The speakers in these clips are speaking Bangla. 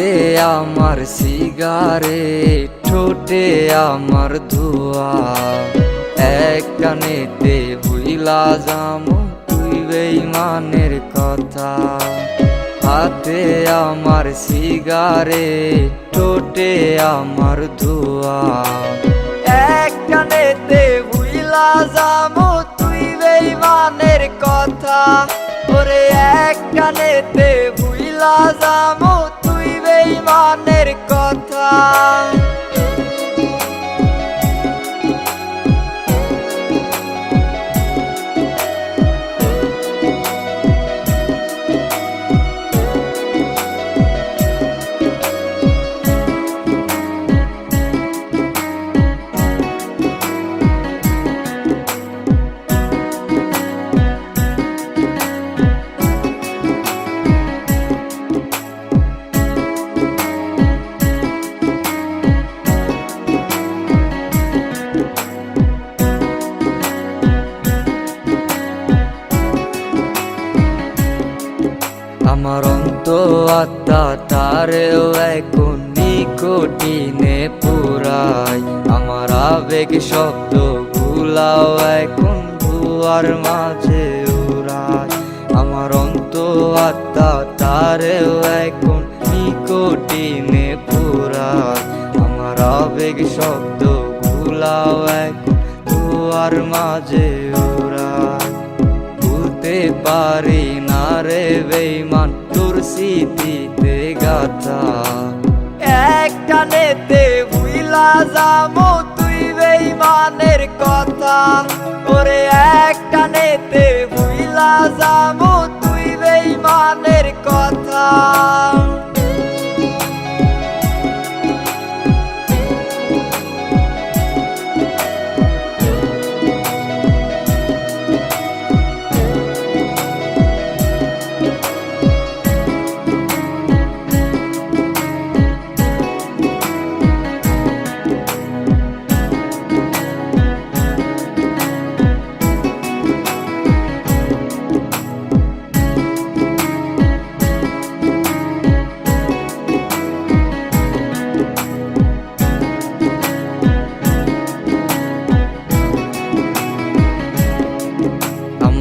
হাতে আমার সিগারেট ঠোঁটে আমার ধোয়া। এক কানেতে বুইলা যাম তুই বেইমানের কথা। হাতে আমার সিগারেট ঠোঁটে আমার ধোয়া। এক কানেতে বুইলা যাম তুই বেইমানের কথা। ওরে, এক কানেতে বুইলা যাম তুই কথা। তারেও এখন নিকটিনে পুরাই। আমার আবেগ শব্দ গুলাও এখন ধুয়ার মাঝে উড়াই। আমার অন্ত আত্মা তারেও এখন নিকটিনে পুরাই। আমার আবেগ শব্দ গুলাও এখন ধুয়ার মাঝে উড়াই। ভুলতে পারি না রে বেইমান তোর স্মৃতিতে গাথা একটা নেতে ভুইলা যামো তুই বেইমানের কথা।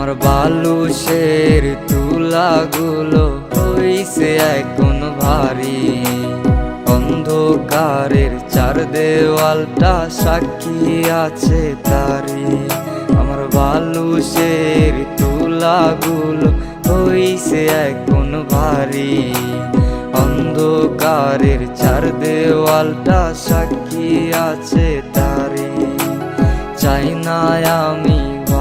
আমার বালুশের তুলাগুলো হইছে এখন ভারী। অন্ধকারের চার দেওয়ালটা সাক্ষী আছে তারি আমার বালুশের তুলাগুলো হইছে এখন ভারী। অন্ধকারের চার দেওয়ালটা সাক্ষী আছে তারি চাই না আমি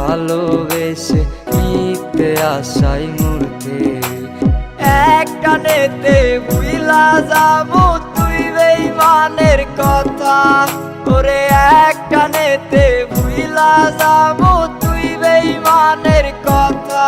ভালোবেসে নিতে আশাই মূর্তে এক কানেতে বুইলা যাব তুই বেইমানের কথা। ওরে এক কানেতে বুইলা যাব তুই বেইমানের কথা।